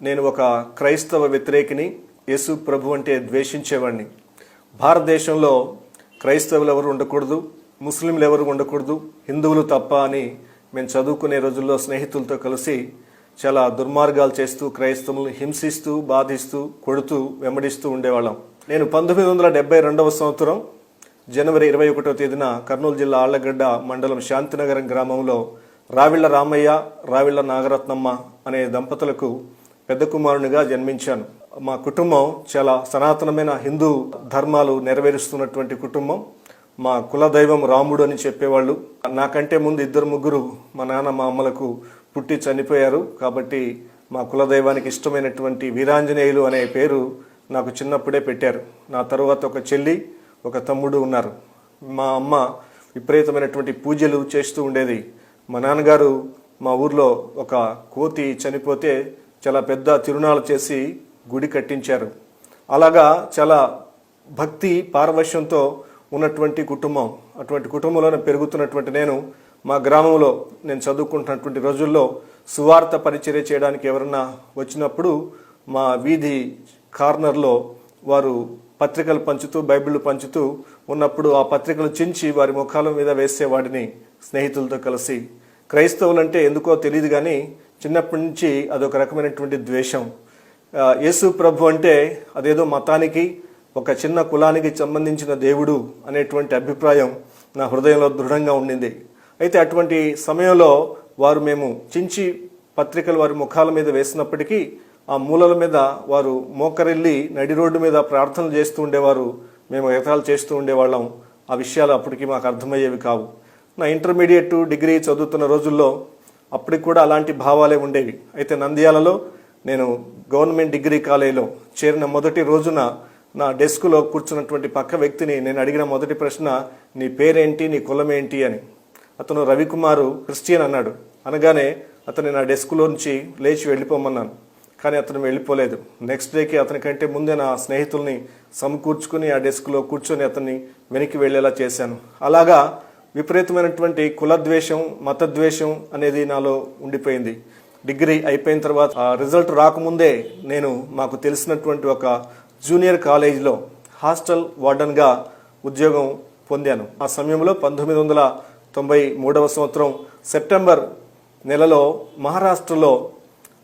నేను ఒక క్రైస్తవ వ్యతిరేకిని యేసు ప్రభు అంటే ద్వేషించేవాడిని భారతదేశంలో క్రైస్తవులు ఎవరు ఉండకూడదు ముస్లింలు ఎవరు ఉండకూడదు హిందువులు తప్ప అని మేము చదువుకునే రోజుల్లో స్నేహితులతో కలిసి చాలా దుర్మార్గాలు చేస్తూ క్రైస్తవులను హింసిస్తూ బాధిస్తూ కొడుతూ వెంబడిస్తూ ఉండేవాళ్ళం. నేను పంతొమ్మిది వందల డెబ్బై రెండవ సంవత్సరం జనవరి ఇరవై ఒకటో తేదీన కర్నూలు జిల్లా ఆళ్ళగడ్డ మండలం శాంతినగరం గ్రామంలో రావిళ్ళ రామయ్య రావిళ్ళ నాగరత్నమ్మ అనే దంపతులకు పెద్ద కుమారునిగా జన్మించాను. మా కుటుంబం చాలా సనాతనమైన హిందూ ధర్మాలు నెరవేరుస్తున్నటువంటి కుటుంబం. మా కులదైవం రాముడు అని చెప్పేవాళ్ళు. నాకంటే ముందు ఇద్దరు ముగ్గురు మా నాన్న మా అమ్మలకు పుట్టి చనిపోయారు. కాబట్టి మా కులదైవానికి ఇష్టమైనటువంటి వీరాంజనేయులు అనే పేరు నాకు చిన్నప్పుడే పెట్టారు. నా తరువాత ఒక చెల్లి ఒక తమ్ముడు ఉన్నారు. మా అమ్మ విపరీతమైనటువంటి పూజలు చేస్తూ ఉండేది. మా నాన్నగారు మా ఊర్లో ఒక కోతి చనిపోతే చాలా పెద్ద తిరునాళ్ళు చేసి గుడి కట్టించారు. అలాగా చాలా భక్తి పారవశ్యంతో ఉన్నటువంటి కుటుంబం అటువంటి కుటుంబంలోనే పెరుగుతున్నటువంటి నేను మా గ్రామంలో నేను చదువుకుంటున్నటువంటి రోజుల్లో సువార్త పరిచర్య చేయడానికి ఎవరన్నా వచ్చినప్పుడు మా వీధి కార్నర్లో వారు పత్రికలు పంచుతూ బైబిల్ పంచుతూ ఉన్నప్పుడు ఆ పత్రికలు చించి వారి ముఖాల మీద వేసేవాడిని స్నేహితులతో కలిసి క్రైస్తవులంటే ఎందుకో తెలియదు కానీ చిన్నప్పటి నుంచి అదొక రకమైనటువంటి ద్వేషం. యేసు ప్రభు అంటే అదేదో మతానికి ఒక చిన్న కులానికి సంబంధించిన దేవుడు అనేటువంటి అభిప్రాయం నా హృదయంలో దృఢంగా ఉండింది. అయితే అటువంటి సమయంలో వారు మేము చించి పత్రికలు వారి ముఖాల మీద వేసినప్పటికీ ఆ మూలల మీద వారు మోకరిల్లి నడి రోడ్డు మీద ప్రార్థనలు చేస్తూ ఉండేవారు. మేము ఎగతాలు చేస్తూ ఉండేవాళ్ళం. ఆ విషయాలు అప్పటికి మాకు అర్థమయ్యేవి కావు. నా ఇంటర్మీడియట్ డిగ్రీ చదువుతున్న రోజుల్లో అప్పటికి కూడా అలాంటి భావాలే ఉండేవి. అయితే నంద్యాలలో నేను గవర్నమెంట్ డిగ్రీ కాలేజీలో చేరిన మొదటి రోజున నా డెస్క్లో కూర్చున్నటువంటి పక్క వ్యక్తిని నేను అడిగిన మొదటి ప్రశ్న నీ పేరేంటి? నీ కులం ఏంటి? అని. అతను రవికుమారు క్రిస్టియన్ అన్నాడు. అనగానే అతను నా డెస్క్లోంచి లేచి వెళ్ళిపోమన్నాను. కానీ అతను వెళ్ళిపోలేదు. నెక్స్ట్ డేకి అతని కంటే ముందే నా స్నేహితుల్ని సమకూర్చుకుని ఆ డెస్క్లో కూర్చొని అతన్ని వెనక్కి వెళ్ళేలా చేశాను. అలాగా విపరీతమైనటువంటి కులద్వేషం మతద్వేషం అనేది నాలో ఉండిపోయింది. డిగ్రీ అయిపోయిన తర్వాత ఆ రిజల్ట్ రాకముందే నేను మాకు తెలిసినటువంటి ఒక జూనియర్ కాలేజీలో హాస్టల్ వార్డన్గా ఉద్యోగం పొందాను. ఆ సమయంలో పంతొమ్మిది వందల తొంభై మూడవ సంవత్సరం సెప్టెంబర్ నెలలో మహారాష్ట్రలో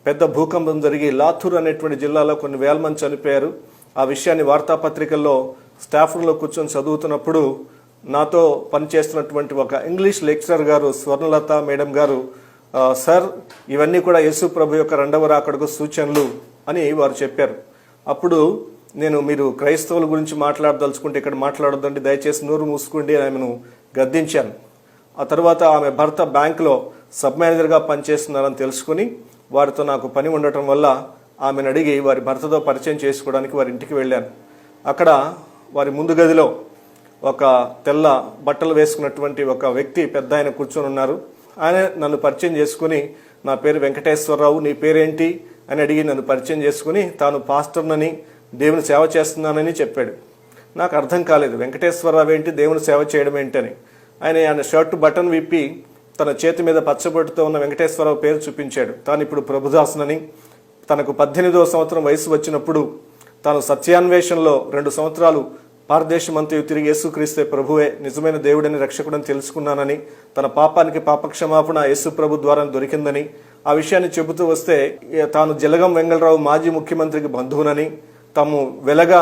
పెద్ద భూకంపం జరిగి లాథూర్ అనేటువంటి జిల్లాలో కొన్ని వేల మంది చనిపోయారు. ఆ విషయాన్ని వార్తాపత్రికల్లో స్టాఫ్ రూమ్లో కూర్చొని చదువుతున్నప్పుడు నాతో పనిచేస్తున్నటువంటి ఒక ఇంగ్లీష్ లెక్చరర్ గారు స్వర్ణలత మేడం గారు సార్ ఇవన్నీ కూడా యేసు ప్రభు యొక్క రెండవ రాకడకు సూచనలు అని వారు చెప్పారు. అప్పుడు నేను మీరు క్రైస్తవుల గురించి మాట్లాడదలుచుకుంటే ఇక్కడ మాట్లాడొద్దండి దయచేసి నోరు మూసుకోండి అని ఆమెను గద్దించాను. ఆ తర్వాత ఆమె భర్త బ్యాంకులో సబ్ మేనేజర్గా పనిచేస్తున్నారని తెలుసుకుని వారితో నాకు పని ఉండటం వల్ల ఆమెను అడిగి వారి భర్తతో పరిచయం చేసుకోవడానికి వారి ఇంటికి వెళ్ళాను. అక్కడ వారి ముందు గదిలో ఒక తెల్ల బట్టలు వేసుకున్నటువంటి ఒక వ్యక్తి పెద్ద ఆయన కూర్చొని ఉన్నారు. ఆయన నన్ను పరిచయం చేసుకుని నా పేరు వెంకటేశ్వరరావు నీ పేరేంటి? అని అడిగి నన్ను పరిచయం చేసుకుని తాను పాస్టర్నని దేవుని సేవ చేస్తున్నానని చెప్పాడు. నాకు అర్థం కాలేదు వెంకటేశ్వరరావు ఏంటి దేవుని సేవ చేయడం ఏంటని. ఆయన ఆయన షర్ట్ బటన్ విప్పి తన చేతి మీద పచ్చబొట్టుతో ఉన్న వెంకటేశ్వరరావు పేరు చూపించాడు. తాను ఇప్పుడు ప్రభుదాసునని. తనకు పద్దెనిమిదవ సంవత్సరం వయసు వచ్చినప్పుడు తాను సత్యాన్వేషణలో రెండు సంవత్సరాలు భారతదేశమంతయు తిరిగి యేసుక్రీస్తే ప్రభువే. నిజమైన దేవుడని రక్షకుడని తెలుసుకున్నానని తన పాపానికి పాపక్షమాపణ యేసు ప్రభు ద్వారా దొరికిందని. ఆ విషయాన్ని చెబుతూ వస్తే తాను జలగం వెంగళరావు మాజీ ముఖ్యమంత్రికి బంధువునని తాము వెలగా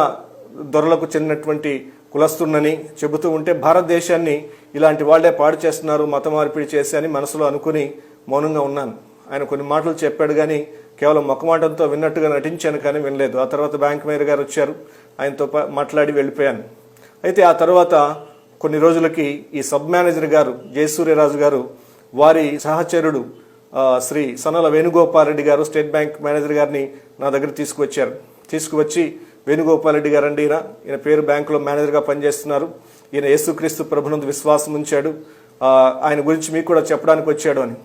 దొరలకు చెందినటువంటి కులస్తున్నని చెబుతూ ఉంటే భారతదేశాన్ని ఇలాంటి వాళ్ళే పాడు చేస్తున్నారు మత మార్పిడి చేసి అని మనసులో అనుకుని మౌనంగా ఉన్నాను. ఆయన కొన్ని మాటలు చెప్పాడు కానీ కేవలం మొక్కమాటంతో విన్నట్టుగా నటించాను కానీ వినలేదు. ఆ తర్వాత బ్యాంక్ మేనేజర్ గారు వచ్చారు. ఆయనతో మాట్లాడి వెళ్ళిపోయాను. అయితే ఆ తర్వాత కొన్ని రోజులకి ఈ సబ్ మేనేజర్ గారు జయసూర్యరాజు గారు వారి సహచరుడు శ్రీ సనల వేణుగోపాల్ రెడ్డి గారు స్టేట్ బ్యాంక్ మేనేజర్ గారిని నా దగ్గర తీసుకువచ్చారు. తీసుకువచ్చి వేణుగోపాల్ రెడ్డి గారు అండి ఈయన. ఈయన పేరు బ్యాంకులో మేనేజర్గా పనిచేస్తున్నారు. ఈయన యేసుక్రీస్తు ప్రభునందు విశ్వాసం ఉంచాడు. ఆయన గురించి మీకు కూడా చెప్పడానికి వచ్చాడు అని.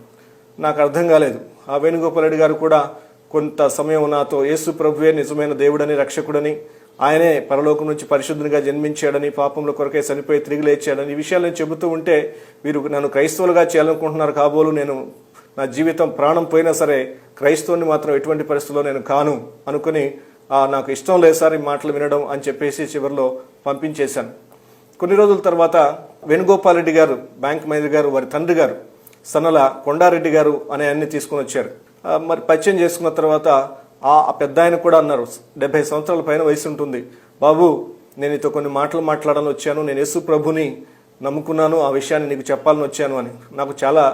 నాకు అర్థం కాలేదు. ఆ వేణుగోపాల్ రెడ్డి గారు కూడా కొంత సమయం నాతో యేసు ప్రభువే నిజమైన దేవుడని రక్షకుడని ఆయనే పరలోకం నుంచి పరిశుద్ధునిగా జన్మించాడని పాపంలో కొరకే చనిపోయి తిరిగి లేచాడని ఈ విషయాలు నేను చెబుతూ ఉంటే వీరు నన్ను క్రైస్తవులుగా చేయాలనుకుంటున్నారు కాబోలు నేను నా జీవితం ప్రాణం పోయినా సరే క్రైస్తవుని మాత్రం ఎటువంటి పరిస్థితుల్లో నేను కాను అనుకుని నాకు ఇష్టం లేదు సార్ ఈ మాటలు వినడం అని చెప్పేసి చివరిలో పంపించేశాను. కొన్ని రోజుల తర్వాత వేణుగోపాల్ రెడ్డి గారు బ్యాంక్ మేనేజర్ గారు వారి తండ్రి గారు సన్నల కొండారెడ్డి గారు అనే అన్ని తీసుకుని వచ్చారు. మరి పరిచయం చేసుకున్న తర్వాత ఆ ఆ పెద్ద ఆయన కూడా అన్నారు డెబ్బై సంవత్సరాల పైన వయసు ఉంటుంది. బాబు నేను ఇతో కొన్ని మాటలు మాట్లాడాలని వచ్చాను నేను యేసు ప్రభుని నమ్ముకున్నాను ఆ విషయాన్ని నీకు చెప్పాలని వచ్చాను అని. నాకు చాలా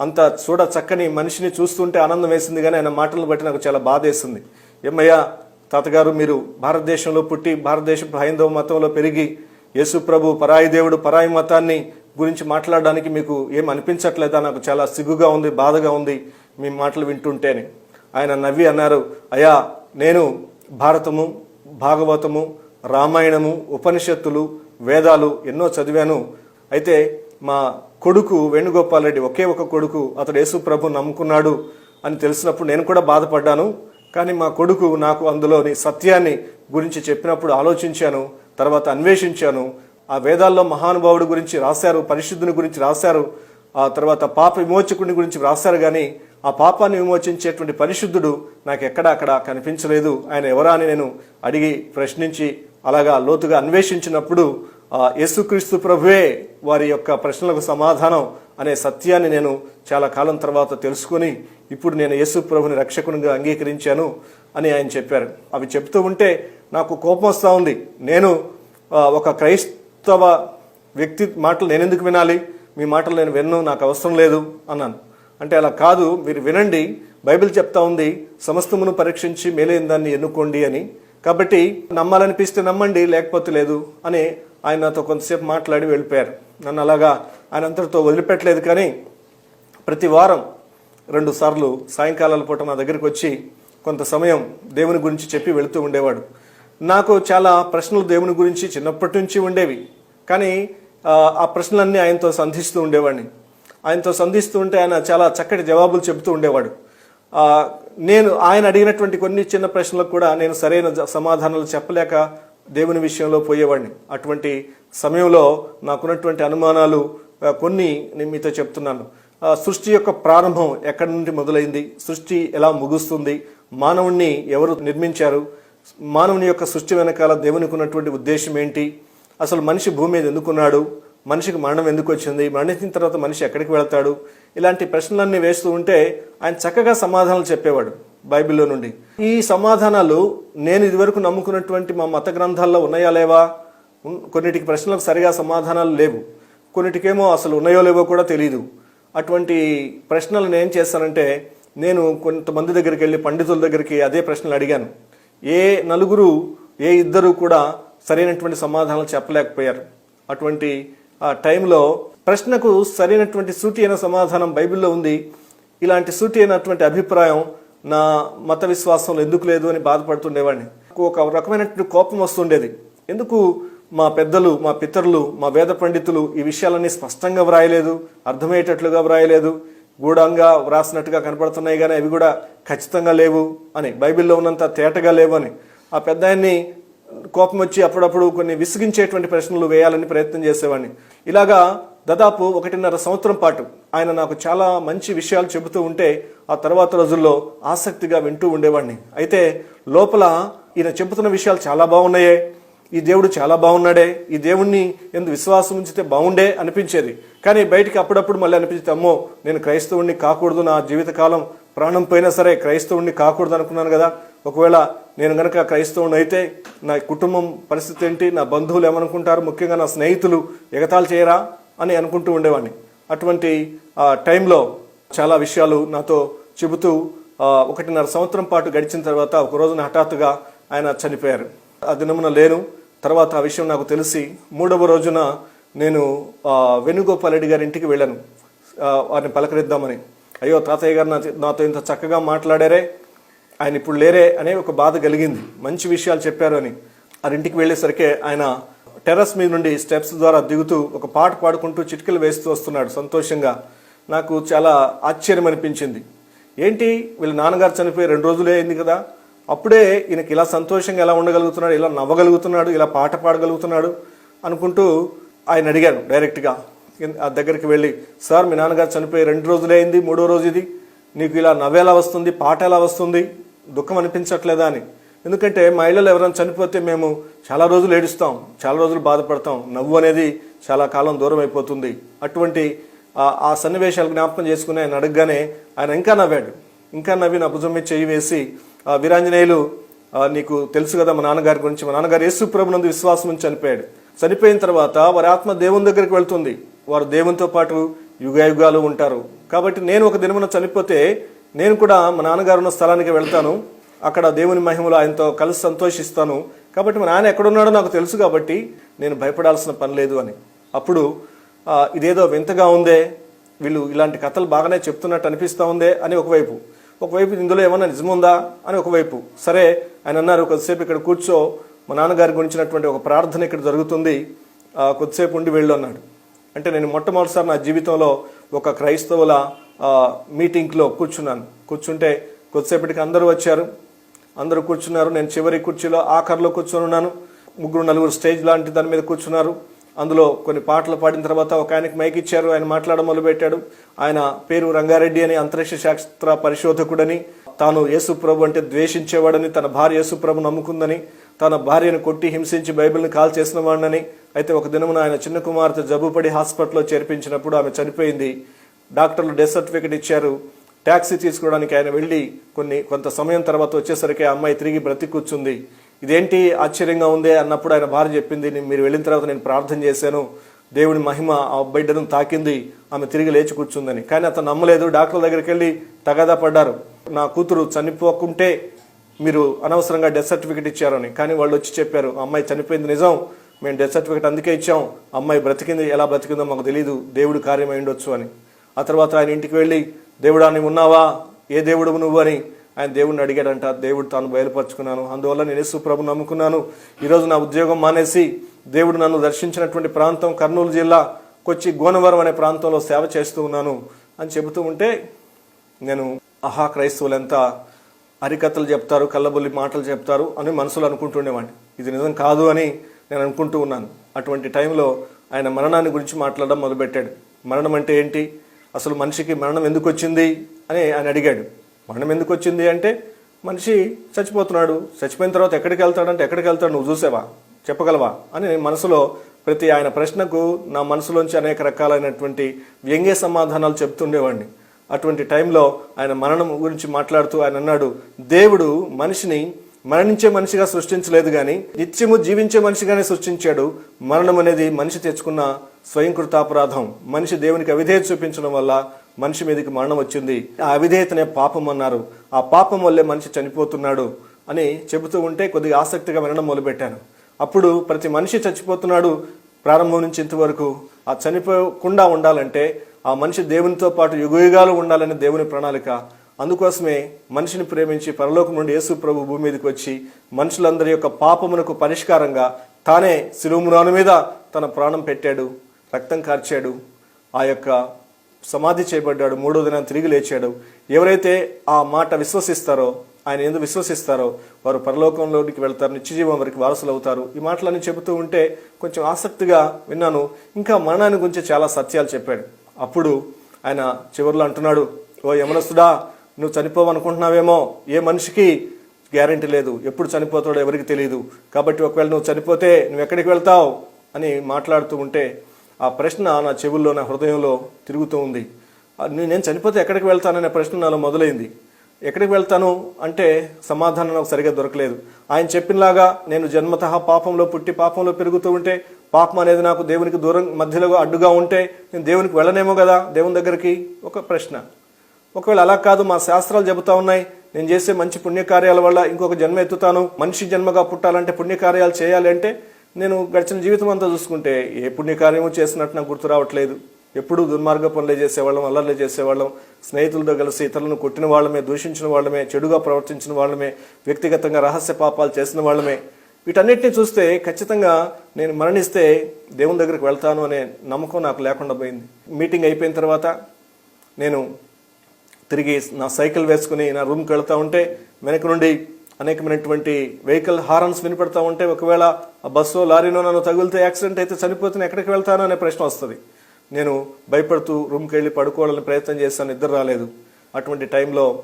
అంత చూడ చక్కని మనిషిని చూస్తుంటే ఆనందం వేసింది కానీ ఆయన మాటలను బట్టి నాకు చాలా బాధ వేసింది. ఏమయ్యా తాతగారు మీరు భారతదేశంలో పుట్టి భారతదేశపు హైందవ మతంలో పెరిగి యేసు ప్రభు పరాయి దేవుడు పరాయి మతాన్ని గురించి మాట్లాడడానికి మీకు ఏం అనిపించట్లేదా? నాకు చాలా సిగ్గుగా ఉంది బాధగా ఉంది. మీ మాటలు వింటుంటేనే. ఆయన నవ్వి అన్నారు అయ్యా నేను భారతము భాగవతము రామాయణము ఉపనిషత్తులు వేదాలు ఎన్నో చదివాను. అయితే మా కొడుకు వేణుగోపాల్ రెడ్డి ఒకే ఒక కొడుకు అతడు యేసు ప్రభు నమ్ముకున్నాడు అని తెలిసినప్పుడు నేను కూడా బాధపడ్డాను. కానీ మా కొడుకు నాకు అందులోని సత్యాన్ని గురించి చెప్పినప్పుడు ఆలోచించాను తర్వాత అన్వేషించాను. ఆ వేదాల్లో మహానుభావుడి గురించి రాశారు పరిశుద్ధుని గురించి రాశారు ఆ తర్వాత పాప విమోచకుని గురించి రాశారు. కానీ ఆ పాపాన్ని విమోచించేటువంటి పరిశుద్ధుడు నాకు ఎక్కడా అక్కడ కనిపించలేదు. ఆయన ఎవరా అని నేను అడిగి ప్రశ్నించి అలాగా లోతుగా అన్వేషించినప్పుడు ఆ యేసుక్రీస్తు ప్రభువే వారి యొక్క ప్రశ్నలకు సమాధానం అనే సత్యాన్ని నేను చాలా కాలం తర్వాత తెలుసుకొని ఇప్పుడు నేను యేసు ప్రభుని రక్షకునిగా అంగీకరించాను అని ఆయన చెప్పారు. అవి చెప్తూ ఉంటే నాకు కోపం వస్తూ ఉంది. నేను ఒక క్రైస్తవ వ్యక్తి మాటలు నేను ఎందుకు వినాలి? మీ మాటలు నేను విన్ను నాకు అవసరం లేదు అన్నాను. అంటే అలా కాదు మీరు వినండి బైబిల్ చెప్తా ఉంది సమస్తమును పరీక్షించి మేలైన దాన్ని ఎన్నుకోండి అని. కాబట్టి నమ్మాలనిపిస్తే నమ్మండి లేకపోతే లేదు అని ఆయన నాతో కొంతసేపు మాట్లాడి వెళ్ళిపోయారు. నన్ను అలాగా ఆయన అంతటితో వదిలిపెట్టలేదు కానీ ప్రతి వారం రెండు సార్లు సాయంకాలాల పూట నా దగ్గరికి వచ్చి కొంత సమయం దేవుని గురించి చెప్పి వెళుతూ ఉండేవాడు. నాకు చాలా ప్రశ్నలు దేవుని గురించి చిన్నప్పటి నుంచి ఉండేవి కానీ ఆ, ఆ ప్రశ్నలన్నీ ఆయనతో సంధిస్తూ ఉండేవాడిని. ఆయనతో సంధిస్తూ ఉంటే ఆయన చాలా చక్కటి జవాబులు చెబుతూ ఉండేవాడు. నేను ఆయన అడిగినటువంటి కొన్ని చిన్న ప్రశ్నలకు కూడా నేను సరైన జ- సమాధానాలు చెప్పలేక దేవుని విషయంలో పోయేవాడిని. అటువంటి సమయంలో నాకున్నటువంటి అనుమానాలు కొన్ని నేను మీతో చెప్తున్నాను. సృష్టి యొక్క ప్రారంభం ఎక్కడి నుండి మొదలైంది? సృష్టి ఎలా ముగుస్తుంది? మానవుణ్ణి ఎవరు నిర్మించారు? మానవుని యొక్క సృష్టి వెనకాల దేవునికి ఉన్నటువంటి ఉద్దేశం ఏంటి? అసలు మనిషి భూమి మీద ఎందుకున్నాడు? మనిషికి మరణం ఎందుకు వచ్చింది? మరణించిన తర్వాత మనిషి ఎక్కడికి వెళ్తాడు? ఇలాంటి ప్రశ్నలన్నీ వేస్తూ ఉంటే ఆయన చక్కగా సమాధానాలు చెప్పేవాడు బైబిల్లో నుండి. ఈ సమాధానాలు నేను ఇదివరకు నమ్ముకున్నటువంటి మా మత గ్రంథాల్లో ఉన్నాయా లేవా? కొన్నిటికి ప్రశ్నలకు సరిగా సమాధానాలు లేవు. కొన్నిటికేమో అసలు ఉన్నాయో లేవో కూడా తెలియదు అటువంటి ప్రశ్నలు నేను ఏం చేస్తానంటే నేను కొంతమంది దగ్గరికి వెళ్ళి పండితుల దగ్గరికి అదే ప్రశ్నలు అడిగాను. ఏ నలుగురు ఏ ఇద్దరు కూడా సరైనటువంటి సమాధానాలు చెప్పలేకపోయారు. అటువంటి టైంలో ప్రశ్నకు సరైనటువంటి సూటి అయిన సమాధానం బైబిల్లో ఉంది. ఇలాంటి సూటి అయినటువంటి అభిప్రాయం నా మత విశ్వాసంలో ఎందుకు లేదు అని బాధపడుతుండేవాడిని. ఒక రకమైనటువంటి కోపం వస్తుండేది. ఎందుకు మా పెద్దలు మా పితరులు మా వేద పండితులు ఈ విషయాలన్నీ స్పష్టంగా వ్రాయలేదు అర్థమయ్యేటట్లుగా వ్రాయలేదు గూఢంగా వ్రాసినట్టుగా కనపడుతున్నాయి కానీ అవి కూడా ఖచ్చితంగా లేవు అని బైబిల్లో ఉన్నంత తేటగా లేవు అని. ఆ పెద్ద ఆయన్ని కోపం వచ్చి అప్పుడప్పుడు కొన్ని విసిగించేటువంటి ప్రశ్నలు వేయాలని ప్రయత్నం చేసేవాడిని. ఇలాగా దాదాపు ఒకటిన్నర సంవత్సరం పాటు ఆయన నాకు చాలా మంచి విషయాలు చెబుతూ ఉంటే ఆ తర్వాత రోజుల్లో ఆసక్తిగా వింటూ ఉండేవాడిని. అయితే లోపల ఈయన చెబుతున్న విషయాలు చాలా బాగున్నాయే ఈ దేవుడు చాలా బాగున్నాడే ఈ దేవుణ్ణి ఎందు విశ్వాసం ఉంచితే బాగుండే అనిపించేది. కానీ బయటికి అప్పుడప్పుడు మళ్ళీ అనిపించేది అమ్మో నేను క్రైస్తవుణ్ణి కాకూడదు నా జీవితకాలం ప్రాణం పోయినా సరే క్రైస్తవుణ్ణి కాకూడదు అనుకున్నాను కదా ఒకవేళ నేను గనక క్రైస్తవుని అయితే నా కుటుంబం పరిస్థితి ఏంటి నా బంధువులు ఏమనుకుంటారు ముఖ్యంగా నా స్నేహితులు ఎగతాళి చేయరా అని అనుకుంటూ ఉండేవాడిని. అటువంటి ఆ టైంలో చాలా విషయాలు నాతో చెబుతూ ఒకటిన్నర సంవత్సరం పాటు గడిచిన తర్వాత ఒక రోజున హఠాత్తుగా ఆయన చనిపోయారు. ఆ దినమున లేను. తర్వాత ఆ విషయం నాకు తెలిసి మూడవ రోజున నేను ఆ, రెడ్డి గారి ఇంటికి వెళ్ళాను. వారిని పలకరిద్దామని. అయ్యో తాతయ్య గారు నా- నాతో ఇంత చక్కగా మాట్లాడారే. ఆయన ఇప్పుడు లేరే అనే ఒక బాధ కలిగింది. మంచి విషయాలు చెప్పారు అని. ఆ ఇంటికి వెళ్ళేసరికి ఆయన టెర్రస్ మీద నుండి స్టెప్స్ ద్వారా దిగుతూ ఒక పాట పాడుకుంటూ చిటికలు వేస్తూ వస్తున్నాడు సంతోషంగా. నాకు చాలా ఆశ్చర్యం అనిపించింది. ఏంటి? వీళ్ళ నాన్నగారు చనిపోయి రెండు రోజులే అయింది కదా. అప్పుడే ఈయనకి ఇలా సంతోషంగా ఎలా ఉండగలుగుతున్నాడు? ఇలా నవ్వగలుగుతున్నాడు? ఇలా పాట పాడగలుగుతున్నాడు? అనుకుంటూ ఆయన అడిగాను డైరెక్ట్గా. ఆ దగ్గరికి వెళ్ళి సార్ మీ నాన్నగారు చనిపోయి రెండు రోజులే అయింది మూడో రోజు ఇది. నీకు ఇలా నవ్వేలా వస్తుంది? పాట ఎలా వస్తుంది? దుఃఖం అనిపించట్లేదా అని. ఎందుకంటే మహిళలు ఎవరైనా చనిపోతే మేము చాలా రోజులు ఏడుస్తాం చాలా రోజులు బాధపడతాం. నవ్వు అనేది చాలా కాలం దూరం అయిపోతుంది. అటువంటి ఆ- సన్నివేశాలు జ్ఞాపకం చేసుకుని ఆయన అడగగానే ఆయన ఇంకా నవ్వాడు. ఇంకా నవ్వి నా భుజం మీద చేయి వేసి వీరాంజనేయులు నీకు తెలుసు కదా మా నాన్నగారి గురించి. మా నాన్నగారు యేసు ప్రభునందు విశ్వాసం నుంచి చనిపోయాడు. చనిపోయిన తర్వాత వారి ఆత్మ దేవుని దగ్గరికి వెళ్తుంది. వారు దేవునితో పాటు యుగాయుగాలు ఉంటారు. కాబట్టి నేను ఒక దినమున చనిపోతే నేను కూడా మా నాన్నగారు ఉన్న స్థలానికి వెళ్తాను. అక్కడ దేవుని మహిమలో ఆయనతో కలిసి సంతోషిస్తాను. కాబట్టి మా నాన్న ఎక్కడున్నాడో నాకు తెలుసు కాబట్టి నేను భయపడాల్సిన పని లేదు అని. అప్పుడు ఇదేదో వింతగా ఉందే వీళ్ళు ఇలాంటి కథలు బాగానే చెప్తున్నట్టు అనిపిస్తూ ఉందే అని ఒకవైపు. ఒకవైపు ఇందులో ఏమన్నా నిజముందా అని ఒకవైపు. సరే ఆయన అన్నారు కొద్దిసేపు ఇక్కడ కూర్చో మా నాన్నగారి గురించినటువంటి ఒక ప్రార్థన ఇక్కడ జరుగుతుంది. కొద్దిసేపు ఉండి వెళ్ళు అన్నాడు. అంటే నేను మొట్టమొదటిసారి నా జీవితంలో ఒక క్రైస్తవుల మీటింగ్లో కూర్చున్నాను. కూర్చుంటే కొద్దిసేపటికి అందరూ వచ్చారు. అందరూ కూర్చున్నారు. నేను చివరి కుర్చీలో ఆఖరిలో కూర్చొని ఉన్నాను. ముగ్గురు నలుగురు స్టేజ్ లాంటి దాని మీద కూర్చున్నారు. అందులో కొన్ని పాటలు పాడిన తర్వాత ఒక ఆయనకి మైక్ ఇచ్చారు. ఆయన మాట్లాడడం మొదలుపెట్టాడు. ఆయన పేరు రంగారెడ్డి అని అంతరిక్ష శాస్త్ర పరిశోధకుడని తాను యేసుప్రభు అంటే ద్వేషించేవాడని తన భార్య యేసుప్రభు నమ్ముకుందని తన భార్యను కొట్టి హింసించి బైబిల్ని కాల్ చేసిన వాడినని అయితే ఒక దినమున ఆయన చిన్న కుమార్తె జబ్బుపడి హాస్పిటల్లో చేర్పించినప్పుడు ఆమె చనిపోయింది. డాక్టర్లు డెత్ సర్టిఫికెట్ ఇచ్చారు. ట్యాక్సీ తీసుకోవడానికి ఆయన వెళ్ళి కొన్ని కొంత సమయం తర్వాత వచ్చేసరికి ఆ అమ్మాయి తిరిగి బ్రతి కూర్చుంది. ఇదేంటి ఆశ్చర్యంగా ఉంది అన్నప్పుడు ఆయన భార్య చెప్పింది "నేను- మీరు వెళ్ళిన తర్వాత నేను ప్రార్థన చేశాను. దేవుని మహిమ ఆ బిడ్డను తాకింది. ఆమె తిరిగి లేచి కూర్చుందని. కానీ అతను నమ్మలేదు. డాక్టర్ దగ్గరికి వెళ్ళి తగాదా పడ్డారు. నా కూతురు చనిపోకుంటే మీరు అనవసరంగా డెత్ సర్టిఫికేట్ ఇచ్చారని. కానీ వాళ్ళు వచ్చి చెప్పారు "ఆ అమ్మాయి చనిపోయింది నిజం. మేము డెత్ సర్టిఫికేట్ అందుకే ఇచ్చాం. అమ్మాయి బ్రతికింది. ఎలా బ్రతికిందో మాకు తెలియదు దేవుడు కార్యమై ఉండొచ్చు అని. ఆ తర్వాత ఆయన ఇంటికి వెళ్ళి దేవుడా నీవు ఉన్నావా? ఏ దేవుడు నువ్వు? అని ఆయన దేవుడిని అడిగాడంట. దేవుడు తాను బయలుపరుచుకున్నాను. అందువల్ల నేను యేసు ప్రభు నమ్ముకున్నాను. ఈరోజు నా ఉద్యోగం మానేసి దేవుడు నన్ను దర్శించినటువంటి ప్రాంతం కర్నూలు జిల్లా కొచ్చి గోనవరం అనే ప్రాంతంలో సేవ చేస్తూ ఉన్నాను. అని చెబుతూ ఉంటే నేను ఆహా క్రైస్తవులు ఎంత చెప్తారు కళ్ళబొల్లి మాటలు చెప్తారు అని మనసులో అనుకుంటుండేవాడిని ఇది నిజం కాదు అని నేను అనుకుంటూ ఉన్నాను. అటువంటి టైంలో ఆయన మరణాన్ని గురించి మాట్లాడడం మొదలుపెట్టాడు. మరణం అంటే ఏంటి? అసలు మనిషికి మరణం ఎందుకు వచ్చింది అని ఆయన అడిగాడు. మరణం ఎందుకు వచ్చింది అంటే మనిషి చచ్చిపోతున్నాడు. చచ్చిపోయిన తర్వాత ఎక్కడికి వెళ్తాడంటే ఎక్కడికి వెళ్తాడు? నువ్వు చూసావా? చెప్పగలవా? అని మనసులో ప్రతి ఆయన ప్రశ్నకు నా మనసులోంచి అనేక రకాలైనటువంటి వ్యంగ్య సమాధానాలు చెప్తుండేవాడిని. అటువంటి టైంలో ఆయన మరణం గురించి మాట్లాడుతూ ఆయన అన్నాడు దేవుడు మనిషిని మరణించే మనిషిగా సృష్టించలేదు కానీ నిత్యము జీవించే మనిషిగానే సృష్టించాడు. మరణం అనేది మనిషి తెచ్చుకున్న స్వయంకృతాపరాధం. మనిషి దేవునికి అవిధేయత చూపించడం వల్ల మనిషి మీదకి మరణం వచ్చింది. ఆ అవిధేయతనే పాపం అన్నారు ఆ పాపం వల్లే మనిషి చనిపోతున్నాడు అని చెబుతూ ఉంటే కొద్దిగా ఆసక్తిగా వినడం మొదలుపెట్టాను. అప్పుడు ప్రతి మనిషి చచ్చిపోతున్నాడు ప్రారంభం నుంచి ఇంతవరకు ఆ చనిపోకుండా ఉండాలంటే ఆ మనిషి దేవునితో పాటు యుగయుగాలు ఉండాలని దేవుని ప్రణాళిక. అందుకోసమే మనిషిని ప్రేమించి పరలోకం నుండి యేసు ప్రభు భూమి మీదకి వచ్చి మనుషులందరి యొక్క పాపమునకు పరిష్కారంగా తానే శిలువుమురాను మీద తన ప్రాణం పెట్టాడు. రక్తం కార్చాడు. ఆ యొక్క సమాధి చేయబడ్డాడు. మూడో దినం తిరిగి లేచాడు. ఎవరైతే ఆ మాట విశ్వసిస్తారో ఆయన ఎందుకు విశ్వసిస్తారో వారు పరలోకంలోనికి వెళ్తారు. నిత్యజీవం వరకు వారసులు అవుతారు ఈ మాటలన్నీ చెబుతూ ఉంటే కొంచెం ఆసక్తిగా విన్నాను. ఇంకా మరణాన్ని గురించి చాలా సత్యాలు చెప్పాడు. అప్పుడు ఆయన చివరిలో అంటున్నాడు ఓ యమనస్తుడా నువ్వు చనిపోవనుకుంటున్నావేమో? ఏ మనిషికి గ్యారంటీ లేదు. ఎప్పుడు చనిపోతాడో ఎవరికి తెలియదు కాబట్టి ఒకవేళ నువ్వు చనిపోతే నువ్వు ఎక్కడికి వెళ్తావు? అని మాట్లాడుతూ ఉంటే ఆ ప్రశ్న నా చెవుల్లో నా హృదయంలో తిరుగుతూ ఉంది. నేను చనిపోతే ఎక్కడికి వెళ్తాననే ప్రశ్న నాలో మొదలైంది. ఎక్కడికి వెళ్తాను అంటే సమాధానం నాకు సరిగా దొరకలేదు. ఆయన చెప్పినలాగా నేను జన్మతః పాపంలో పుట్టి పాపంలో పెరుగుతూ ఉంటే పాపం అనేది నాకు దేవునికి దూరం మధ్యలో అడ్డుగా ఉంటే నేను దేవునికి వెళ్ళనేమో కదా దేవుని దగ్గరికి? ఒక ప్రశ్న. ఒకవేళ అలా కాదు మా శాస్త్రాలు చెబుతా ఉన్నాయి నేను చేసే మంచి పుణ్యకార్యాల వల్ల ఇంకొక జన్మ ఎత్తుతాను. మనిషి జన్మగా పుట్టాలంటే పుణ్యకార్యాలు చేయాలి అంటే నేను గడిచిన జీవితం అంతా చూసుకుంటే ఏ పుణ్యకార్యము చేసినట్టు నాకు గుర్తు రావట్లేదు. ఎప్పుడు దుర్మార్గ పనులే చేసేవాళ్ళం అల్లర్లే చేసేవాళ్ళం. స్నేహితులతో కలిసి ఇతరులను కొట్టిన వాళ్ళమే దూషించిన వాళ్ళమే చెడుగా ప్రవర్తించిన వాళ్ళమే వ్యక్తిగతంగా రహస్య పాపాలు చేసిన వాళ్ళమే. వీటన్నిటిని చూస్తే ఖచ్చితంగా నేను మరణిస్తే దేవుని దగ్గరికి వెళ్తాను అనే నమ్మకం నాకు లేకుండా పోయింది. మీటింగ్ అయిపోయిన తర్వాత నేను తిరిగి నా సైకిల్ వేసుకుని నా రూమ్కి వెళ్తా ఉంటే వెనక నుండి అనేకమైనటువంటి వెహికల్ హారన్స్ వినిపెడతా ఉంటే ఒకవేళ ఆ బస్సు లారీనో నన్ను తగిలితే యాక్సిడెంట్ అయితే చనిపోతే ఎక్కడికి వెళ్తాను అనే ప్రశ్న వస్తుంది. నేను భయపడుతూ రూమ్కి వెళ్ళి పడుకోవాలని ప్రయత్నం చేశాను నిద్ర రాలేదు. అటువంటి టైంలో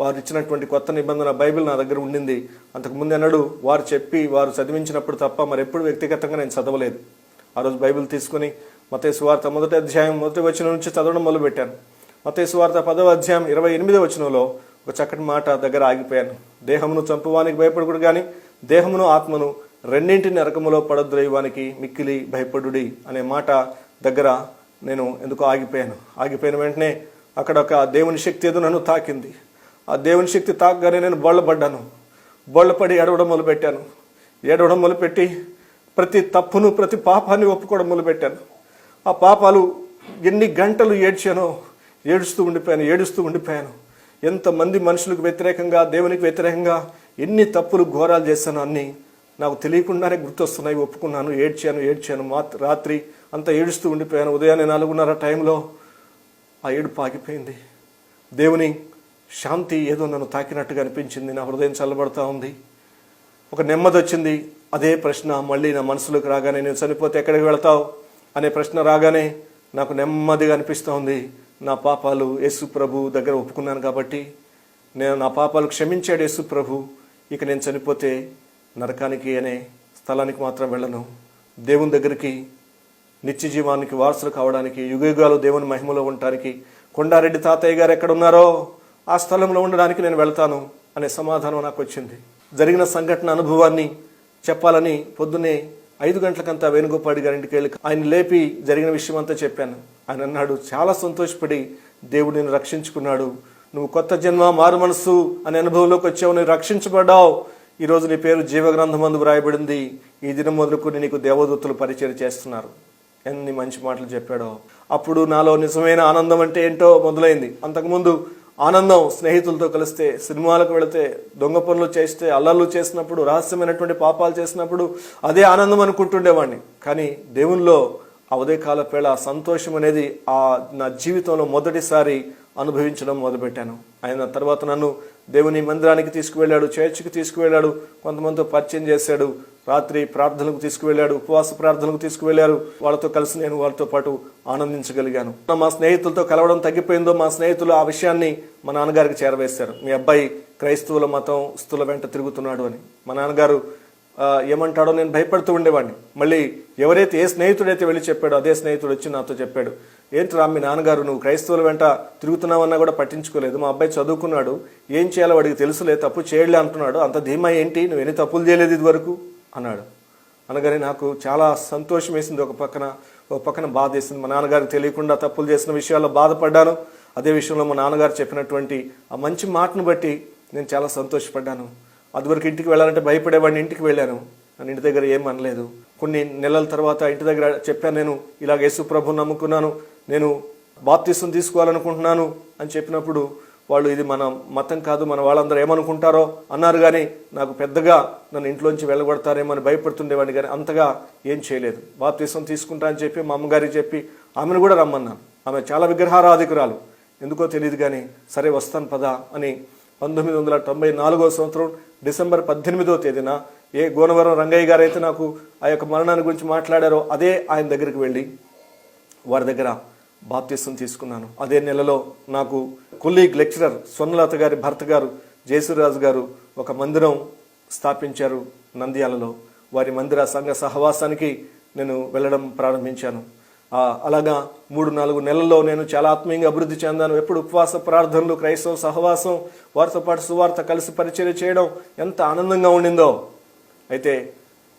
వారు ఇచ్చినటువంటి కొత్త నిబంధన బైబిల్ నా దగ్గర ఉండింది. అంతకుముందు అన్నాడు వారు చెప్పి వారు చదివించినప్పుడు తప్ప మరి ఎప్పుడు వ్యక్తిగతంగా నేను చదవలేదు. ఆ రోజు బైబిల్ తీసుకుని మతే సువార్త మొదటి అధ్యాయం మొదటి వచనం నుంచి చదవడం మొదలుపెట్టాను. మతే సువార్త పదవ అధ్యాయం ఇరవై ఎనిమిదో వచనంలో ఒక చక్కటి మాట దగ్గర ఆగిపోయాను. దేహమును చంపువానికి భయపడకూడదు కానీ దేహమును ఆత్మను రెండింటి నరకములో పడద్రయ్యవానికి మిక్కిలి భయపడుడి అనే మాట దగ్గర నేను ఎందుకో ఆగిపోయాను. ఆగిపోయిన వెంటనే అక్కడ ఒక దేవుని శక్తి ఏదో నన్ను తాకింది. ఆ దేవుని శక్తి తాకగానే నేను బోళ్ళపడ్డాను బోళ్ళపడి ఏడవడం మొదలుపెట్టాను. ఏడవడం మొదలుపెట్టి ప్రతి తప్పును ప్రతి పాపాన్ని ఒప్పుకోవడం మొదలుపెట్టాను. ఆ పాపాలు ఎన్ని గంటలు ఏడ్చానో ఏడుస్తూ ఉండిపోయాను ఏడుస్తూ ఉండిపోయాను. ఎంతమంది మనుషులకు వ్యతిరేకంగా దేవునికి వ్యతిరేకంగా ఎన్ని తప్పులు ఘోరాలు చేశాను అన్ని నాకు తెలియకుండానే గుర్తొస్తున్నాయి ఒప్పుకున్నాను ఏడ్చాను ఏడ్చాను. మా రాత్రి అంతా ఏడుస్తూ ఉండిపోయాను. ఉదయాన్నే నాలుగున్నర టైంలో ఆ ఏడుపు ఆగిపోయింది. దేవుని శాంతి ఏదో నన్ను తాకినట్టుగా అనిపించింది. నా హృదయం చల్లబడతా ఉంది. ఒక నెమ్మది వచ్చింది అదే ప్రశ్న మళ్ళీ నా మనసులోకి రాగానే నేను చనిపోతే ఎక్కడికి వెళతావు? అనే ప్రశ్న రాగానే నాకు నెమ్మదిగా అనిపిస్తూ ఉంది. నా పాపాలు యేసు ప్రభు దగ్గర ఒప్పుకున్నాను కాబట్టి నేను నా పాపాలు క్షమించాడు యేసు ప్రభు. ఇక నేను చనిపోతే నరకానికి అనే స్థలానికి మాత్రం వెళ్ళను. దేవుని దగ్గరికి నిత్య జీవానికి వారసులు కావడానికి యుగయుగాలు దేవుని మహిమలో ఉండటానికి కొండారెడ్డి తాతయ్య గారు ఎక్కడ ఉన్నారో ఆ స్థలంలో ఉండడానికి నేను వెళ్తాను అనే సమాధానం నాకు వచ్చింది. జరిగిన సంఘటన అనుభవాన్ని చెప్పాలని పొద్దున్నే ఐదు గంటలకంతా వేణుగోపాడి గారింటికి వెళ్ళి ఆయన లేపి జరిగిన విషయం అంతా చెప్పాను. ఆయన అన్నాడు చాలా సంతోషపడి దేవుడు నేను రక్షించుకున్నాడు. నువ్వు కొత్త జన్మ మారు మనసు అనే అనుభవంలోకి వచ్చావు నువ్వు రక్షించబడ్డావు. ఈరోజు నీ పేరు జీవగ్రంథం అందు వ్రాయబడింది. ఈ దినం మొదలుకొని నీకు దేవదూతలు పరిచయం చేస్తున్నారు. ఎన్ని మంచి మాటలు చెప్పాడో. అప్పుడు నాలో నిజమైన ఆనందం అంటే ఏంటో మొదలైంది. అంతకుముందు ఆనందం స్నేహితులతో కలిస్తే సినిమాలకు వెళితే దొంగ పనులు చేస్తే అల్లర్లు చేసినప్పుడు రహస్యమైనటువంటి పాపాలు చేసినప్పుడు అదే ఆనందం అనుకుంటుండేవాడిని. కానీ దేవునిలో ఆ ఉదయకాల పేళ సంతోషం అనేది ఆ నా జీవితంలో మొదటిసారి అనుభవించడం మొదలుపెట్టాను. ఆయన తర్వాత నన్ను దేవుని మందిరానికి తీసుకువెళ్ళాడు చర్చికి తీసుకువెళ్ళాడు కొంతమందితో పరిచయం చేశాడు రాత్రి ప్రార్థనలకు తీసుకువెళ్ళాడు ఉపవాస ప్రార్థనలకు తీసుకువెళ్ళారు వాళ్ళతో కలిసి నేను వాళ్ళతో పాటు ఆనందించగలిగాను. మా స్నేహితులతో కలవడం తగ్గిపోయిందో మా స్నేహితులు ఆ విషయాన్ని మా నాన్నగారికి చేరవేశారు. మీ అబ్బాయి క్రైస్తవుల మతం స్థుల వెంట తిరుగుతున్నాడు అని. మా నాన్నగారు ఏమంటాడో నేను భయపడుతూ ఉండేవాడిని. మళ్ళీ ఎవరైతే ఏ స్నేహితుడైతే వెళ్ళి చెప్పాడో అదే స్నేహితుడు వచ్చి నాతో చెప్పాడు ఏంట్రా మీ నాన్నగారు నువ్వు క్రైస్తవుల వెంట తిరుగుతున్నావన్నా కూడా పట్టించుకోలేదు. మా అబ్బాయి చదువుకున్నాడు. ఏం చేయాలో వాడికి తెలుసులే తప్పు చేయలే అంటున్నాడు అంత ధీమా ఏంటి? నువ్వు ఎన్ని తప్పులు చేయలేదు ఇది వరకు? అన్నాడు. అనగానే నాకు చాలా సంతోషం వేసింది. ఒక పక్కన ఒక పక్కన బాధ వేసింది. మా నాన్నగారికి తెలియకుండా తప్పులు చేసిన విషయాల్లో బాధపడ్డాను. అదే విషయంలో మా నాన్నగారు చెప్పినటువంటి ఆ మంచి మాటను బట్టి నేను చాలా సంతోషపడ్డాను. అదివరకు ఇంటికి వెళ్ళాలంటే భయపడేవాడిని ఇంటికి వెళ్ళాను. నన్ను ఇంటి దగ్గర ఏం అనలేదు. కొన్ని నెలల తర్వాత ఇంటి దగ్గర చెప్పాను నేను ఇలాగ యేసు ప్రభు నమ్ముకున్నాను. నేను బాప్తీసం తీసుకోవాలనుకుంటున్నాను అని చెప్పినప్పుడు వాళ్ళు ఇది మన మతం కాదు మన వాళ్ళందరూ ఏమనుకుంటారో అన్నారు కానీ నాకు పెద్దగా నన్ను ఇంట్లోంచి వెళ్ళగొడతారేమో అని భయపడుతుండేవాడిని కానీ అంతగా ఏం చేయలేదు. బాప్తీసం తీసుకుంటా అని చెప్పి మా అమ్మగారికి చెప్పి ఆమెను కూడా రమ్మన్నాను. ఆమె చాలా విగ్రహారాధికురాలు. ఎందుకో తెలియదు కానీ సరే వస్తాను పదా అని పంతొమ్మిది వందల తొంభై నాలుగో సంవత్సరం డిసెంబర్ పద్దెనిమిదో తేదీన ఏ గోనవరం రంగయ్య గారు అయితే నాకు ఆ యొక్క మరణాన్ని గురించి మాట్లాడారో అదే ఆయన దగ్గరికి వెళ్ళి వారి దగ్గర బాప్తిస్తం తీసుకున్నాను. అదే నెలలో నాకు కొలీగ్ లెక్చరర్ స్వర్ణలత గారి భర్త గారు జయసూరాజు గారు ఒక మందిరం స్థాపించారు నంద్యాలలో. వారి మందిర సంఘ సహవాసానికి నేను వెళ్ళడం ప్రారంభించాను. అలాగా మూడు నాలుగు నెలల్లో నేను చాలా ఆత్మీయంగా అభివృద్ధి చెందాను. ఎప్పుడు ఉపవాస ప్రార్థనలు క్రైస్తవ సహవాసం వారితో పాటు సువార్త కలిసి పరిచయం చేయడం ఎంత ఆనందంగా ఉండిందో. అయితే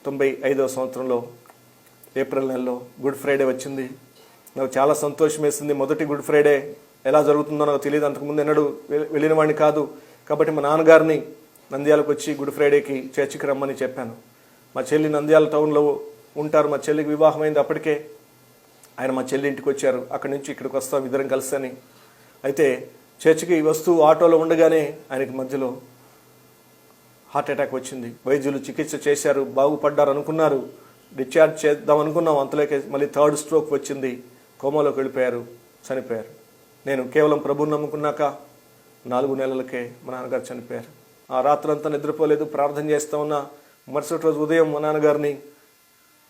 తొంభై ఐదవ సంవత్సరంలో ఏప్రిల్ నెలలో గుడ్ ఫ్రైడే వచ్చింది. నాకు చాలా సంతోషం వేసింది. మొదటి గుడ్ ఫ్రైడే ఎలా జరుగుతుందో నాకు తెలియదు. అంతకుముందు ఎన్నడూ వెళ్ళిన వాడిని కాదు. కాబట్టి మా నాన్నగారిని నంద్యాలకు వచ్చి గుడ్ ఫ్రైడేకి చర్చికి రమ్మని చెప్పాను. మా చెల్లి నంద్యాల టౌన్లో ఉంటారు. మా చెల్లికి వివాహం అయింది అప్పటికే. ఆయన మా చెల్లి ఇంటికి వచ్చారు. అక్కడి నుంచి ఇక్కడికి వస్తాం. ఇద్దరం కలిసని. అయితే చర్చికి వస్తూ ఆటోలో ఉండగానే ఆయనకి మధ్యలో హార్ట్ అటాక్ వచ్చింది. వైద్యులు చికిత్స చేశారు. బాగుపడ్డారు అనుకున్నారు డిశ్చార్జ్ చేద్దాం అనుకున్నాం అంతలోకి మళ్ళీ థర్డ్ స్ట్రోక్ వచ్చింది. కోమాలోకి వెళ్ళిపోయారు చనిపోయారు. నేను కేవలం ప్రభుని నమ్ముకున్నాక నాలుగు నెలలకే మా నాన్నగారు చనిపోయారు. ఆ రాత్రంతా నిద్రపోలేదు ప్రార్థన చేస్తూ ఉన్న. మరుసటి రోజు ఉదయం మా నాన్నగారిని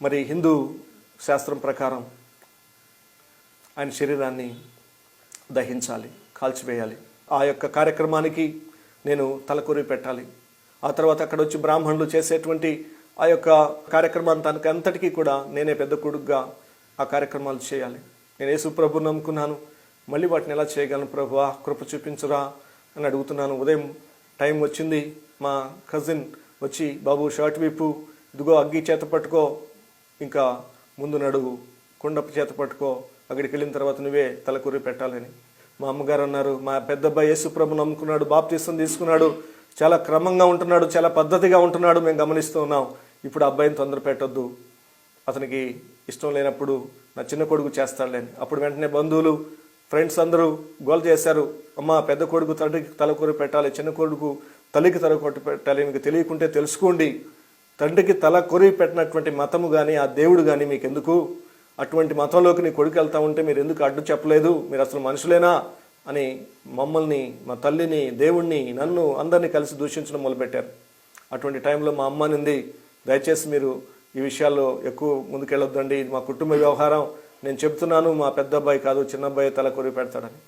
మరి హిందూ శాస్త్రం ప్రకారం ఆయన శరీరాన్ని దహించాలి కాల్చివేయాలి. ఆ యొక్క కార్యక్రమానికి నేను తలకూరి పెట్టాలి. ఆ తర్వాత అక్కడ వచ్చి బ్రాహ్మణులు చేసేటువంటి ఆ యొక్క కార్యక్రమాన్ని తనకి అంతటికీ కూడా నేనే పెద్ద కొడుకుగా ఆ కార్యక్రమాలు చేయాలి. నేను యేసు ప్రభు నమ్ముకున్నాను. మళ్ళీ వాటిని ఎలా చేయగలను ప్రభు కృప చూపించురా అని అడుగుతున్నాను. ఉదయం టైం వచ్చింది. మా కజిన్ వచ్చి బాబు షర్ట్ విప్పు. ఇదిగో అగ్గి చేత పట్టుకో. ఇంకా ముందు నడువు. కుండపు చేత పట్టుకో. అక్కడికి వెళ్ళిన తర్వాత నువ్వే తలకూరి పెట్టాలని. మా అమ్మగారు అన్నారు మా పెద్దబ్బాయి యేసుప్రభు నమ్ముకున్నాడు. బాప్తీసం తీసుకున్నాడు. చాలా క్రమంగా ఉంటున్నాడు. చాలా పద్ధతిగా ఉంటున్నాడు. మేము గమనిస్తూ ఉన్నాం. ఇప్పుడు ఆ అబ్బాయిని తొందర పెట్టొద్దు అతనికి ఇష్టం లేనప్పుడు నా చిన్న కొడుకు చేస్తాడులేని అప్పుడు వెంటనే బంధువులు ఫ్రెండ్స్ అందరూ గోల్ చేశారు. అమ్మ పెద్ద కొడుకు తండ్రికి తలకూర పెట్టాలి చిన్న కొడుకు తల్లికి తల కొట్టు పెట్టాలి మీకు తెలియకుంటే తెలుసుకోండి. తండ్రికి తల కొరివి పెట్టినటువంటి మతము కానీ ఆ దేవుడు కానీ మీకు ఎందుకు అటువంటి మతంలోకి నీ కొడుకు వెళ్తా ఉంటే మీరు ఎందుకు అడ్డు చెప్పలేదు? మీరు అసలు మనుషులేనా? అని మమ్మల్ని మా తల్లిని దేవుణ్ణి నన్ను అందరినీ కలిసి దూషించడం మొదలుపెట్టారు. అటువంటి టైంలో మా అమ్మ నింది దయచేసి మీరు ఈ విషయాల్లో ఎక్కువ ముందుకెళ్ళొద్దండి. మా కుటుంబ వ్యవహారం. నేను చెప్తున్నాను మా పెద్ద అబ్బాయి కాదు చిన్న అబ్బాయి తల కొరి పెడతాడని.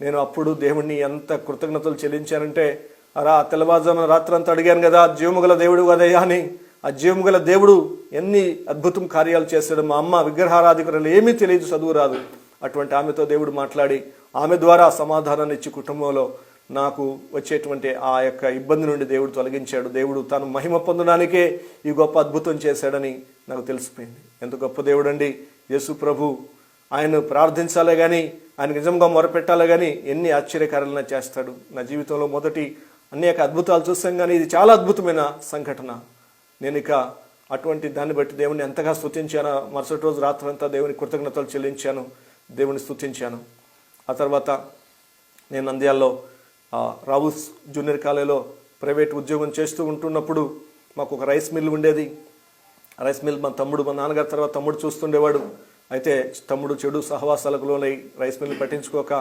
నేను అప్పుడు దేవుణ్ణి ఎంత కృతజ్ఞతలు చెల్లించానంటే అరా తెల్లవారుజామున రాత్రంతా అడిగాను కదా జీవముగల దేవుడు కదయ్యా అని. ఆ జీవముగల దేవుడు ఎన్ని అద్భుతం కార్యాలు చేశాడు. మా అమ్మ విగ్రహారాధికారులు ఏమీ తెలియదు చదువు రాదు. అటువంటి ఆమెతో దేవుడు మాట్లాడి ఆమె ద్వారా సమాధానాన్ని ఇచ్చి కుటుంబంలో నాకు వచ్చేటువంటి ఆ యొక్క ఇబ్బంది నుండి దేవుడు తొలగించాడు. దేవుడు తాను మహిమ పొందడానికే ఈ గొప్ప అద్భుతం చేశాడని నాకు తెలిసిపోయింది. ఎంత గొప్ప దేవుడు అండి యేసు ప్రభు ఆయన ప్రార్థించాలే కానీ ఆయన నిజంగా మొరపెట్టాలే కానీ ఎన్ని ఆశ్చర్యకారాలన్నా చేస్తాడు. నా జీవితంలో మొదటి అనేక అద్భుతాలు చూసాం కానీ ఇది చాలా అద్భుతమైన సంఘటన. నేను ఇక అటువంటి దాన్ని బట్టి దేవుని ఎంతగా స్థుతించానో మరుసటి రోజు రాత్రంతా దేవుని కృతజ్ఞతలు చెల్లించాను. దేవుని స్థుతించాను ఆ తర్వాత నేను నంద్యాల్లో రావుస్ జూనియర్ కాలేజీలో ప్రైవేట్ ఉద్యోగం చేస్తూ ఉంటున్నప్పుడు మాకు ఒక రైస్ మిల్ ఉండేది. ఆ రైస్ మిల్ మా తమ్ముడు మా నాన్నగారి తర్వాత తమ్ముడు చూస్తుండేవాడు. అయితే తమ్ముడు చెడు సహవాసాలకు లోనై రైస్ మిల్ పట్టించుకోక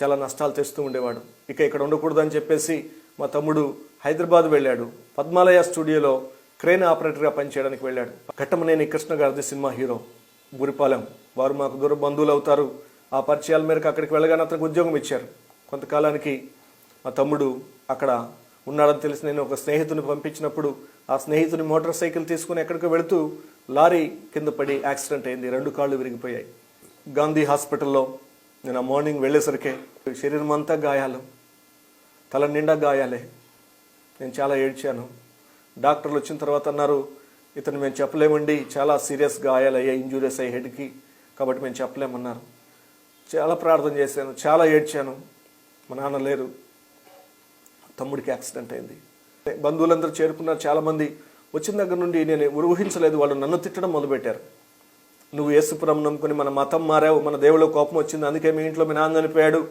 చాలా నష్టాలు తెస్తూ ఉండేవాడు. ఇక ఇక్కడ ఉండకూడదని చెప్పేసి మా తమ్ముడు హైదరాబాద్ వెళ్ళాడు. పద్మాలయ స్టూడియోలో క్రేన్ ఆపరేటర్గా పనిచేయడానికి వెళ్ళాడు. ఘట్టమనేని కృష్ణ గారిది సినిమా హీరో గురిపాలెం వారు మాకు దూర బంధువులు అవుతారు ఆ పరిచయాల మేరకు అక్కడికి వెళ్ళగానే అతనికి ఉద్యోగం ఇచ్చారు. కొంతకాలానికి మా తమ్ముడు అక్కడ ఉన్నాడని తెలిసి నేను ఒక స్నేహితుని పంపించినప్పుడు ఆ స్నేహితుని మోటార్ సైకిల్ తీసుకుని ఎక్కడికో వెళుతూ లారీ కింద పడి యాక్సిడెంట్ అయింది. రెండు కాళ్ళు విరిగిపోయాయి. గాంధీ హాస్పిటల్లో నేను ఆ మార్నింగ్ వెళ్ళేసరికి శరీరం అంతా గాయాలు తల నిండా గాయాలే. నేను చాలా ఏడ్చాను. డాక్టర్లు వచ్చిన తర్వాత అన్నారు ఇతను మేము చెప్పలేమండి చాలా సీరియస్ గాయాలు అయ్యాయి ఇంజూరియస్ అయ్యి హెడ్కి కాబట్టి మేము చెప్పలేమన్నారు. చాలా ప్రార్థన చేశాను చాలా ఏడ్చాను. మా నాన్న లేరు. తమ్ముడికి యాక్సిడెంట్ అయింది. బంధువులందరూ చేరుకున్నారు. చాలామంది వచ్చిన దగ్గర నుండి నేను ఊహించలేదు. వాళ్ళు నన్ను తిట్టడం మొదలుపెట్టారు. నువ్వు యేసుపురం నమ్ముకుని మన మతం మారావు. మన దేవుళ్ళ కోపం వచ్చింది. అందుకే మీ ఇంట్లో మీ నాన్న చనిపోయాడు.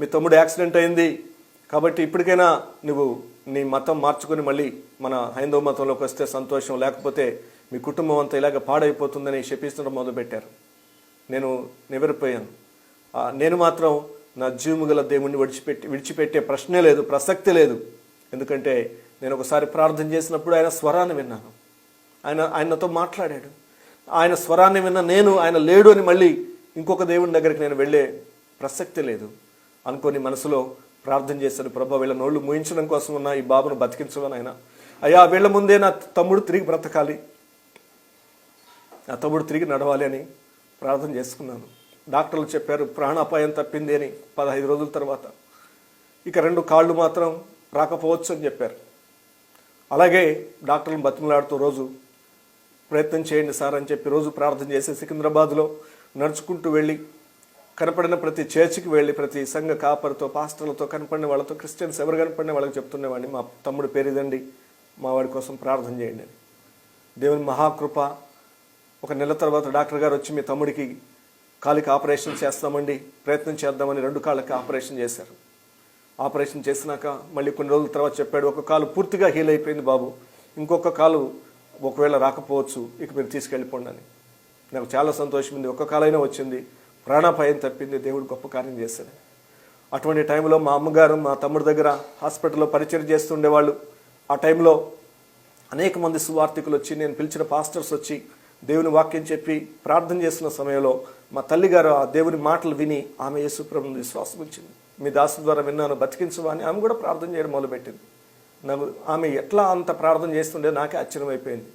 మీ తమ్ముడు యాక్సిడెంట్ అయింది. కాబట్టి ఇప్పటికైనా నువ్వు నీ మతం మార్చుకొని మళ్ళీ మన హైందవ మతంలోకి వస్తే సంతోషం లేకపోతే మీ కుటుంబం అంతా ఇలాగ పాడైపోతుందని శపిస్తుండడం మొదలుపెట్టారు. నేను నివరిపోయాను నేను మాత్రం నా జీవము గల దేవుణ్ణి విడిచిపెట్టి విడిచిపెట్టే ప్రశ్నే లేదు ప్రసక్తి లేదు. ఎందుకంటే నేను ఒకసారి ప్రార్థన చేసినప్పుడు ఆయన స్వరాన్ని విన్నాను. ఆయన ఆయనతో మాట్లాడాడు. ఆయన స్వరాన్ని విన్న నేను ఆయన లేడు అని మళ్ళీ ఇంకొక దేవుని దగ్గరికి నేను వెళ్ళే ప్రసక్తి లేదు. అనుకొని మనసులో ప్రార్థన చేశాను ప్రభా వీళ్ళ నోళ్ళు ముయించడం కోసం ఉన్న ఈ బాబును బతికించమని ఆయన అయ్యా వీళ్ళ ముందే నా తమ్ముడు తిరిగి బ్రతకాలి. నా తమ్ముడు తిరిగి నడవాలి అని ప్రార్థన చేసుకున్నాను. డాక్టర్లు చెప్పారు ప్రాణాపాయం తప్పింది అని పదహైదు రోజుల తర్వాత. ఇక రెండు కాళ్ళు మాత్రం రాకపోవచ్చు అని చెప్పారు. అలాగే డాక్టర్లను బతిమలాడుతూ రోజు ప్రయత్నం చేయండి సార్ అని చెప్పి రోజు ప్రార్థన చేసి సికింద్రాబాద్లో నడుచుకుంటూ వెళ్ళి కనపడిన ప్రతి చర్చికి వెళ్ళి ప్రతి సంఘ కాపరితో పాస్టర్లతో కనపడిన వాళ్ళతో క్రిస్టియన్స్ ఎవరు కనపడిన వాళ్ళకి చెప్తుండేవాడిని మా తమ్ముడు పేరు ఇదండి మా వాడి కోసం ప్రార్థన చేయండి అని. దేవుని మహాకృప ఒక నెల తర్వాత డాక్టర్ గారు వచ్చి మీ తమ్ముడికి కాలికి ఆపరేషన్ చేస్తామండి ప్రయత్నం చేద్దామని రెండు కాళ్ళకి ఆపరేషన్ చేశారు. ఆపరేషన్ చేసినాక మళ్ళీ కొన్ని రోజుల తర్వాత చెప్పాడు ఒక కాలు పూర్తిగా హీల్ అయిపోయింది బాబు. ఇంకొక కాలు ఒకవేళ రాకపోవచ్చు ఇక మీరు తీసుకెళ్ళిపోండి అని. నాకు చాలా సంతోషం ఉంది. ఒక్క కాలైనా వచ్చింది. ప్రాణాపాయం తప్పింది. దేవుడు గొప్ప కార్యం చేశాడు. అటువంటి టైంలో మా అమ్మగారు మా తమ్ముడి దగ్గర హాస్పిటల్లో పరిచయం చేస్తుండేవాళ్ళు ఆ టైంలో అనేక మంది సువార్థికులు వచ్చి నేను పిలిచిన పాస్టర్స్ వచ్చి దేవుని వాక్యం చెప్పి ప్రార్థన చేసిన సమయంలో మా తల్లిగారు ఆ దేవుని మాటలు విని ఆమె యేసుప్రభుని విశ్వాసం ఉంచింది మీ దాసు ద్వారా విన్నాను బతికించవా అని ఆమె కూడా ప్రార్థన చేయడం మొదలుపెట్టింది. నాకు ఆమె ఎట్లా అంత ప్రార్థన చేస్తుండే నాకే ఆశ్చర్యం అయిపోయింది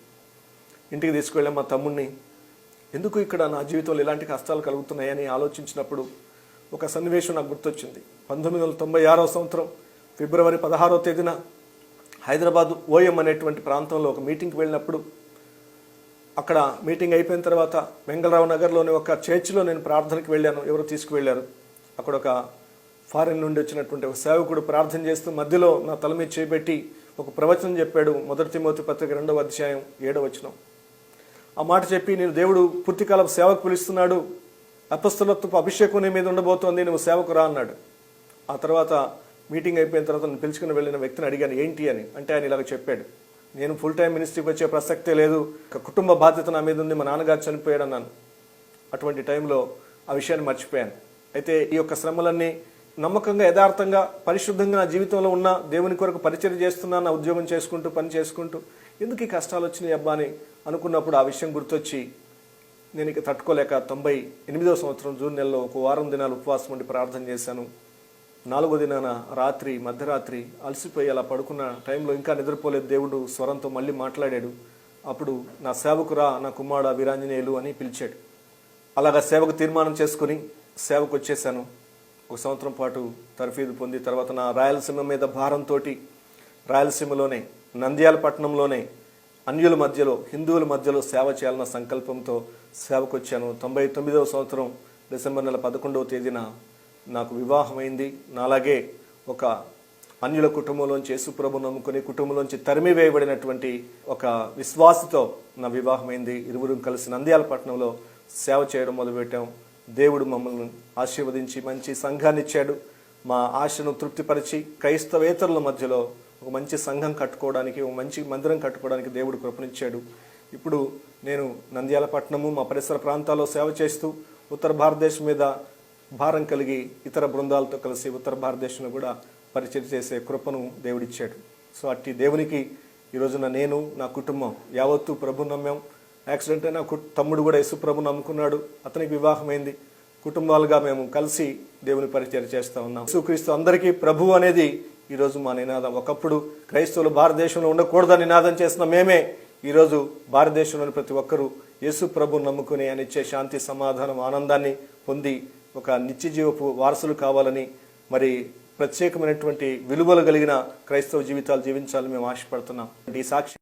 ఇంటికి తీసుకువెళ్ళాం మా తమ్ముడిని ఎందుకు ఇక్కడ నా జీవితంలో ఇలాంటి కష్టాలు కలుగుతున్నాయని ఆలోచించినప్పుడు ఒక సన్నివేశం నాకు గుర్తొచ్చింది. పంతొమ్మిది వందల తొంభై ఆరవ సంవత్సరం ఫిబ్రవరి పదహారవ తేదీన హైదరాబాద్ ఓఎం అనేటువంటి ప్రాంతంలో ఒక మీటింగ్కి వెళ్ళినప్పుడు అక్కడ మీటింగ్ అయిపోయిన తర్వాత వెంగళరావు నగర్లోని ఒక చర్చిలో నేను ప్రార్థనకి వెళ్ళాను. ఎవరు తీసుకువెళ్ళారు. అక్కడ ఒక ఫారిన్ నుండి వచ్చినటువంటి ఒక సేవకుడు ప్రార్థన చేస్తూ మధ్యలో నా తల మీద చేపెట్టి ఒక ప్రవచనం చెప్పాడు. మొదటి తిమోతి పత్రిక రెండవ అధ్యాయం ఏడవ వచనం. ఆ మాట చెప్పి నేను దేవుడు పూర్తికాలం సేవకు పిలుస్తున్నాడు. అపస్తులత్వపు అభిషేకం నీ మీద ఉండబోతోంది. నువ్వు సేవకు రా అన్నాడు. ఆ తర్వాత మీటింగ్ అయిపోయిన తర్వాత నేను పిలుచుకుని వెళ్ళిన వ్యక్తిని అడిగాను ఏంటి? అని. అంటే ఆయన ఇలాగ చెప్పాడు. నేను ఫుల్ టైం మినిస్ట్రీకి వచ్చే ప్రసక్తే లేదు. కుటుంబ బాధ్యత నా మీద ఉంది. మా నాన్నగారు చనిపోయాడు అన్నాను. అటువంటి టైంలో ఆ విషయాన్ని మర్చిపోయాను. అయితే ఈ యొక్క శ్రమలన్నీ నమ్మకంగా యథార్థంగా పరిశుద్ధంగా నా జీవితంలో ఉన్న దేవుని కొరకు పరిచయం చేస్తున్నా నా ఉద్యోగం చేసుకుంటూ పని చేసుకుంటూ ఎందుకు ఈ కష్టాలు వచ్చినాయి అబ్బా అని అనుకున్నప్పుడు ఆ విషయం గుర్తొచ్చి నేను ఇక తట్టుకోలేక తొంభై ఎనిమిదవ సంవత్సరం జూన్ నెలలో ఒక వారం దినాలు ఉపవాసం ఉండి ప్రార్థన చేశాను. నాలుగో దినాన రాత్రి మధ్యరాత్రి అలసిపోయి అలా పడుకున్న టైంలో ఇంకా నిద్రపోలేదు. దేవుడు స్వరంతో మళ్ళీ మాట్లాడాడు. అప్పుడు నా సేవకురా నా కుమారుడు వీరాంజనేయులు అని పిలిచాడు. అలాగా సేవకు తీర్మానం చేసుకుని సేవకు వచ్చేసాను ఒక సంవత్సరం పాటు తర్ఫీదు పొంది తర్వాత నా రాయలసీమ మీద భారంతో రాయలసీమలోనే నంద్యాల పట్టణంలోనే అన్యుల మధ్యలో హిందువుల మధ్యలో సేవ చేయాలన్న సంకల్పంతో సేవకు వచ్చాను తొంభై తొమ్మిదవ సంవత్సరం డిసెంబర్ నెల పదకొండవ తేదీన నాకు వివాహమైంది. నాలాగే ఒక అన్యుల కుటుంబంలోంచి యేసుప్రభు నమ్ముకుని కుటుంబంలోంచి తరిమి వేయబడినటువంటి ఒక విశ్వాసతో నా వివాహమైంది. ఇరువురు కలిసి నంద్యాల పట్టణంలో సేవ చేయడం మొదలుపెట్టాం. దేవుడు మమ్మల్ని ఆశీర్వదించి మంచి సంఘాన్ని ఇచ్చాడు. మా ఆశను తృప్తిపరిచి క్రైస్తవేతరుల మధ్యలో ఒక మంచి సంఘం కట్టుకోవడానికి ఒక మంచి మందిరం కట్టుకోవడానికి దేవుడు కృపనిచ్చాడు. ఇప్పుడు నేను నంద్యాల పట్టణము మా పరిసర ప్రాంతాల్లో సేవ చేస్తూ ఉత్తర భారతదేశం మీద భారం కలిగి ఇతర బృందాలతో కలిసి ఉత్తర భారతదేశంలో కూడా పరిచయం చేసే కృపను దేవుడిచ్చాడు. సో అట్టి దేవునికి ఈ రోజున నేను నా కుటుంబం యావత్తు ప్రభు నమ్మాం. యాక్సిడెంట్ అయిన కు- తమ్ముడు కూడా యేసు ప్రభు నమ్ముకున్నాడు. అతనికి వివాహమైంది. కుటుంబాలుగా మేము కలిసి దేవుని పరిచయం చేస్తూ ఉన్నాం. యేసుక్రీస్తు అందరికీ ప్రభు అనేది ఈరోజు మా నినాదం. ఒకప్పుడు క్రైస్తవులు భారతదేశంలో ఉండకూడదని నినాదం చేసిన మేమే ఈరోజు భారతదేశంలోని ప్రతి ఒక్కరూ యేసు ప్రభు నమ్ముకుని అనిచ్చే ఇచ్చే శాంతి సమాధానం ఆనందాన్ని పొంది ఒక నిత్య జీవపు వారసులు కావాలని మరి ప్రత్యేకమైనటువంటి విలువలు కలిగిన క్రైస్తవ జీవితాలు జీవించాలని మేము ఆశపడుతున్నాం. ఈ సాక్షి